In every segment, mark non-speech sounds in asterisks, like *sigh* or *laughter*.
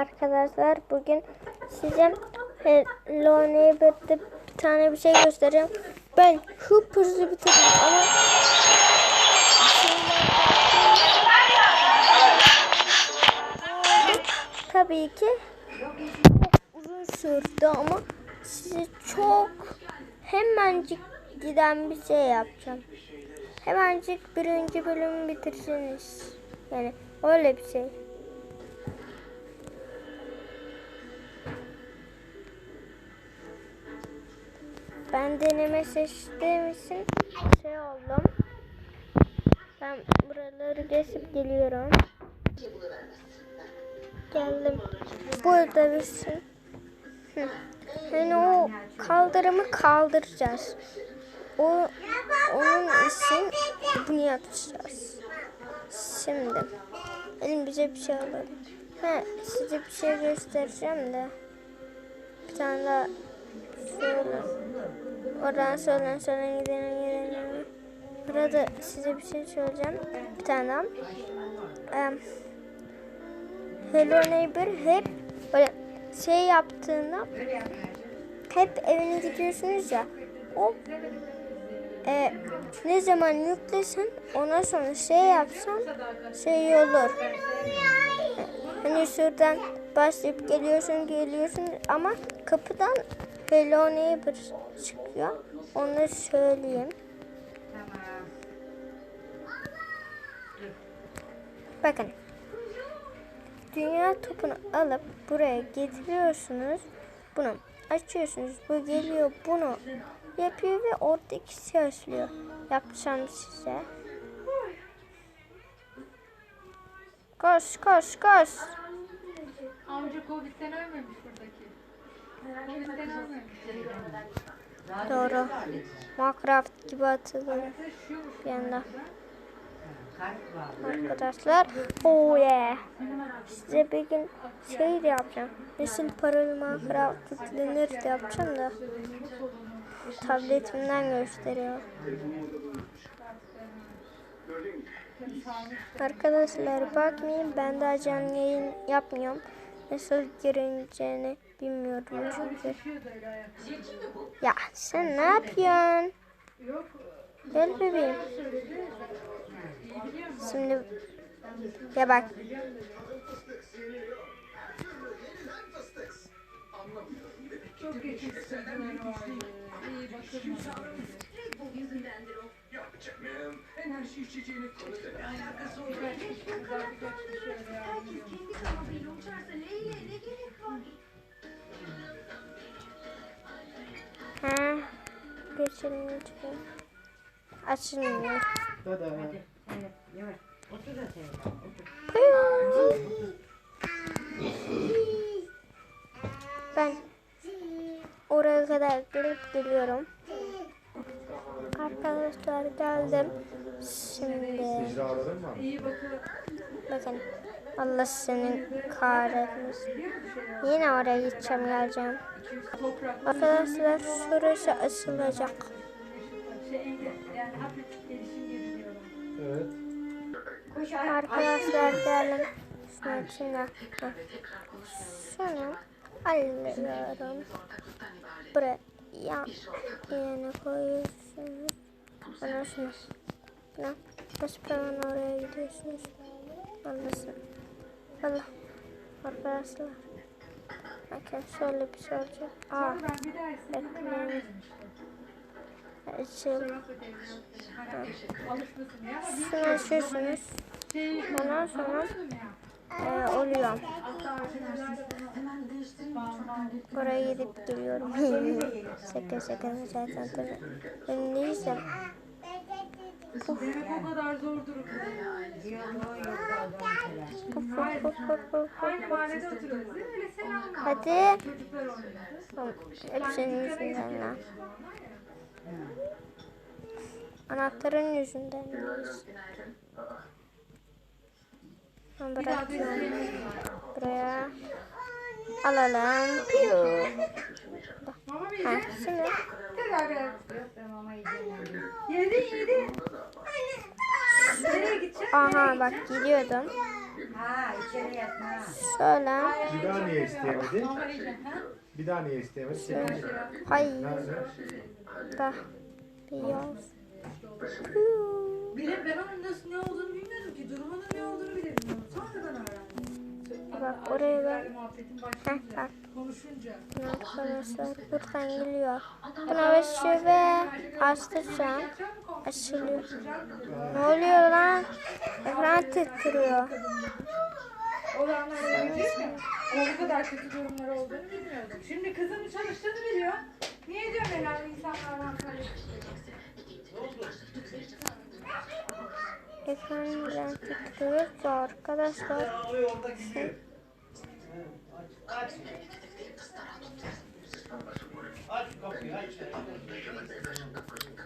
arkadaşlar. Bugün size Hello Neighbor'da bir tane bir şey göstereceğim. Ben hızlı bitirdim ama tabii ki çok uzun sürdü ama size çok hemencik giden bir şey yapacağım. Hemencik birinci bölümü bitirsiniz. Yani öyle bir şey. Ben deneme seçtiğim için şey oldum. Ben buraları geçip geliyorum. Geldim. Burada bitsin. Hı. Yani o kaldırımı kaldıracağız. O onun için bunu yapacağız. Şimdi elimize bir şey alalım. Ha, size bir şey göstereceğim de. Bir tane daha şöyle. Oradan söylen söylen gidelim gidelim. Burada size bir şey söyleyeceğim. Bir tane daha. Em, Hello Neighbor hep böyle şey yaptığında hep evine gidiyorsunuz ya o e, ne zaman yüklesen ondan sonra şey yapsan şey olur. Hani şuradan başlayıp geliyorsun geliyorsun ama kapıdan Hello Neighbor çıkıyor. Onu söyleyeyim. Bakın. Dünya topunu alıp buraya getiriyorsunuz. Bunu açıyorsunuz. Bu geliyor bunu yapıyor ve oradaki söylüyor. Yapacağım size. Koş koş koş. Amca. Covid'den ölmemiş. Doğru. Minecraft gibi Yaşıyormuş. bir anda. Arkadaşlar. Oh yeah. Size bir gün şey de yapacağım. Nasıl paralı Minecraft yüklenir de yapacağım da. Tabletimden gösteriyor. Arkadaşlar bakmayın ben daha canlı yayın yapmıyorum. Nasıl girileceğini bilmiyorum çünkü. Ya sen ne yapıyorsun? Gel bebeğim. Şimdi ya bak Çok geçimsizlikleri var. İyi bakılmadı. Ya canım, enerji içeceğini konuştuk. Alakası lütfen. Açılmıyor. Ben oraya kadar gelip geliyorum. Arkadaşlar geldim. Şimdi İyi bakın. Allah senin kahretmesin. Yine oraya gideceğim geleceğim. Arkadaşlar şurası açılacak. Diyorlar. Arkadaşlar geldim. Şunun içinde. Heh. Şunu alıyorum. Buraya yerine koyuyorsunuz. Sonra buna başparan oraya gidiyorsunuz. Anlasın. Allah. Arkadaşlar. Bakın şöyle bir şey olacak. Aa, bekleyin. Açıl. Şunu açıyorsunuz. Ondan sonra e, oluyor. Oraya gidip geliyorum. *laughs* şaka şaka zaten. Ben neyse. Demek o kadar zor durumda. Aynı mahallede oturuyoruz değil mi? Öyle selam. Hadi. Çocuklar oynuyor. Hepsinin yüzünden. Anahtarın yüzünden. Bırakıyorum. Buraya alalım. Bir Ha, şimdi. Yedi yedi. Aha bak gidiyordum. Ha içeri yatma. Şöyle. Bir daha niye isteyemedi? Normal yiyeceksin ha? Bir daha niye isteyemedi? Sevinci. Hayır Nerede? da beyaz. Bile ben onun nasıl ne olduğunu bilmiyordum ki. Durumunun ne olduğunu bile. Sonradan öğrendim. Bak oraya ben- Heh, bak konuşunca. arkadaşlar buradan geliyor. Buna ve şöyle açtıracağım. Açılıyor. Ne oluyor lan? Ekran titriyor. Olanlar? Ama bu kadar kötü durumlar olduğunu bilmiyordum. Şimdi kızımın çalıştığını biliyor. Niye diyorum herhalde insanlardan Ekran neden titriyor ki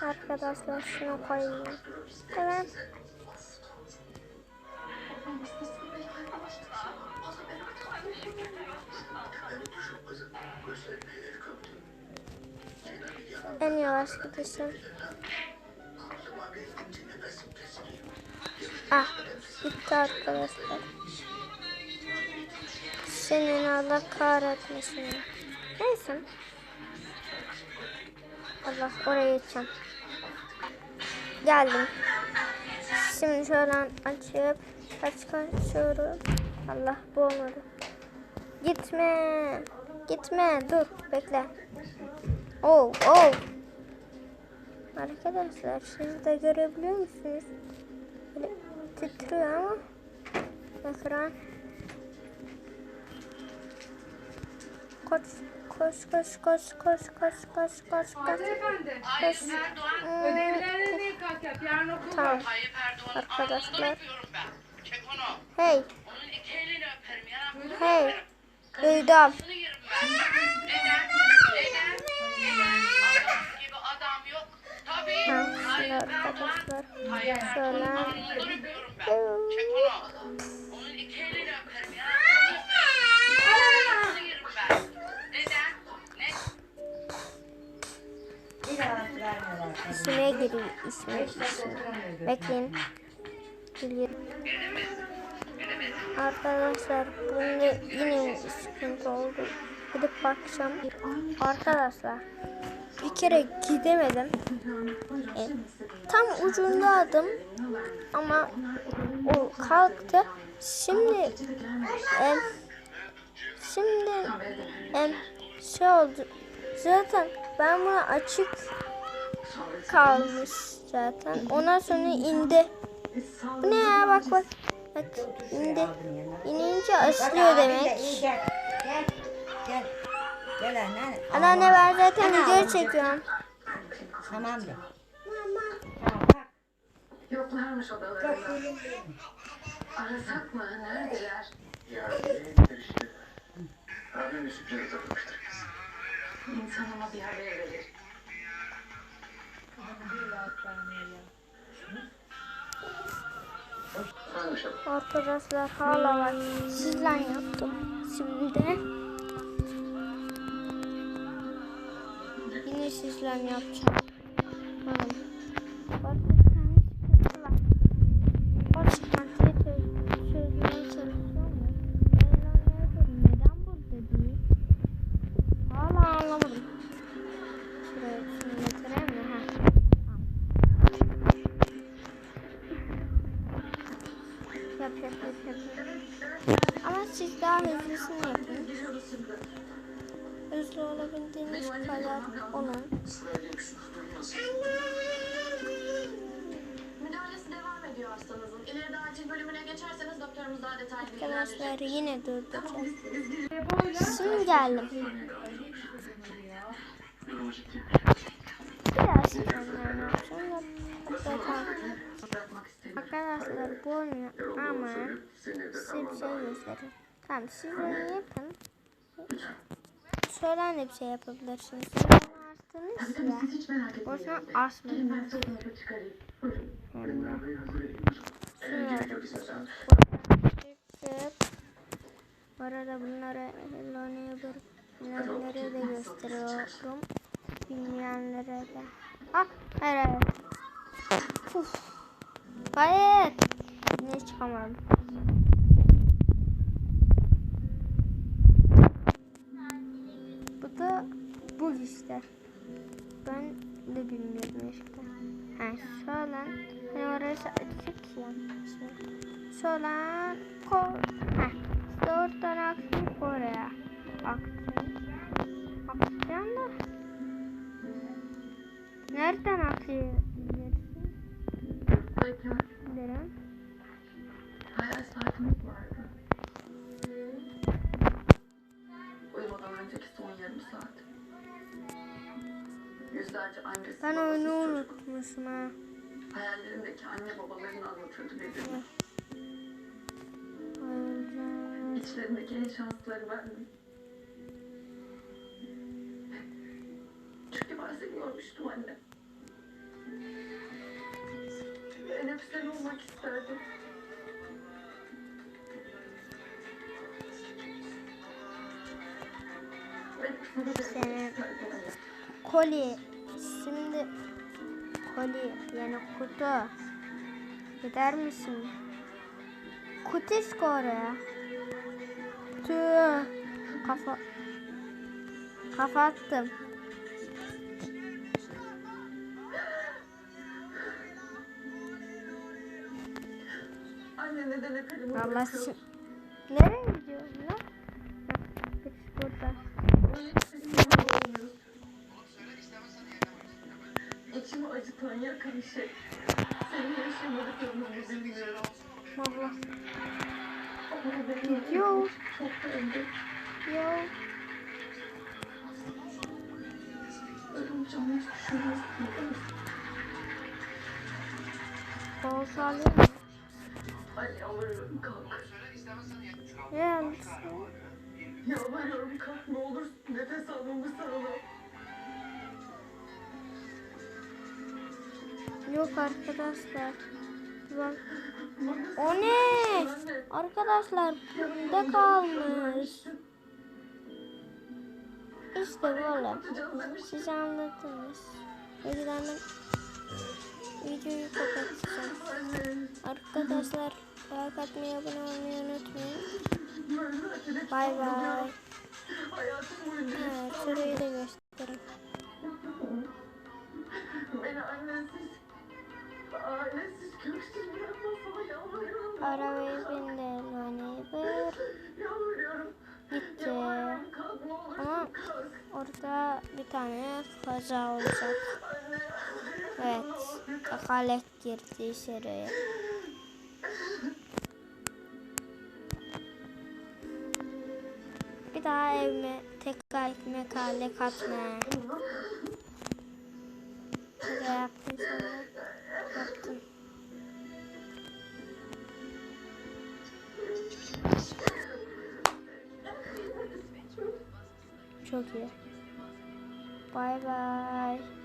arkadaşlar? Arkadaşlar şunu koyayım. Evet. En yavaş gidişim. Ah, gitti arkadaşlar. Senin Allah kahretmesin. Neyse. Allah oraya geçeceğim. Geldim. Şimdi şöyle açıp kaç kaçıyorum. Allah bu. Gitme. Gitme. Dur. Bekle. Oh, oh. Arkadaşlar siz de görebiliyor musunuz? Böyle titriyor ama ekran. Koş, koş, koş, koş, koş, koş, koş, koş, koş. Koş. ödevlerine ne kalk yap? Yarın okul Tamam. Arkadaşlar. Hey, Onun iki elini öperim. Yanaklarını hey. Duydum. Arkadaşlar. Ben. Çek onu. Onun iki elini öperim. Yanaklarını vermiyorlar. İsme giriyor. İsme, isme. Bekleyin. Geliyorum. Arkadaşlar bunda yine sıkıntı oldu. Gidip bakacağım. Arkadaşlar bir kere gidemedim. E, tam ucundaydım ama o kalktı. Şimdi e, şimdi e, şey oldu. Zaten ben bunu açık kalmış zaten. Ondan sonra indi. Bu ne ya bak bak. Bak indi. İnince de demek. gel. Gel. Gel. Anne. Anneanne ben zaten video çekiyorum. Tamam de. Yoklarmış odalarında. Arasak mı? Neredeler? Ya işte. Abim bir sürpriz hazırlamıştır. İnsanıma bir haber verir. Arkadaşlar hala var. Sizden yaptım. Şimdi yine sizden yapacağım. Bakın. Bak fakat onun Arkadaşlar yine durduracağız. Şimdi geldim. Biraz sonra Arkadaşlar bu oyunu ama size bir şey göstereyim. Tamam siz bunu yapın şöyle de bir şey yapabilirsiniz. Siz ya. Boşuna asmayın. Bu arada bunları Lonnie'ye Bilmeyenlere de gösteriyorum. Bilmeyenlere de. Ah hayır hayır. Puf. Hayır. Ne çıkamadım. Ben de bilmiyorum işte. Ha, şöyle. Hani orası açık ya. Şöyle koy. Ha, oradan aksın oraya. Aksın. Aksın da. Nereden? Bekar. Derim. Hayal saatimiz vardı. Uyumadan önceki son yarım saat. Yüzlerce annesi Ben babasız oyunu çocuk. unutmuşum ha. Hayallerindeki anne babalarını anlatırdı birbirine. İçlerindeki en şanslıları bendim. Çünkü ben seni görmüştüm anne. Ben hep sen olmak isterdim. Ben Sen-. Koli. Koli yani kutu. Gider misin? Kutusk oraya. Tüh. Kafa. Kafa attım. Allah Nereye gidiyorsun lan? Acıtan yakan şey. Senin yaşamadıklarını bilmiyorum. Öldü. Yo. Kol sallıyor mu? Anne yalvarıyorum kalk. Yalvarıyorum kalk ne olursun nefes almamı sağla. Yok arkadaşlar. Bak. O ne? Arkadaşlar bunda kalmış. İşte böyle. Tutacağız demiş. Siz anladınız. O videoyu kapatacağım. Arkadaşlar like atmayı, abone olmayı unutmayın. Bay bay. Evet, şurayı da göstereyim. Ailesiz, köksüz bırakma sana yalvarıyorum. Arabayı bindi Neighbor. Yalvarıyorum. Gitti. Ne Ama orada bir tane kaza olacak. Evet. Kakalek girdi içeriye. Bir daha evime tekrar ekmek hale katma. Bir de yaptım Çok iyi. Bay bay.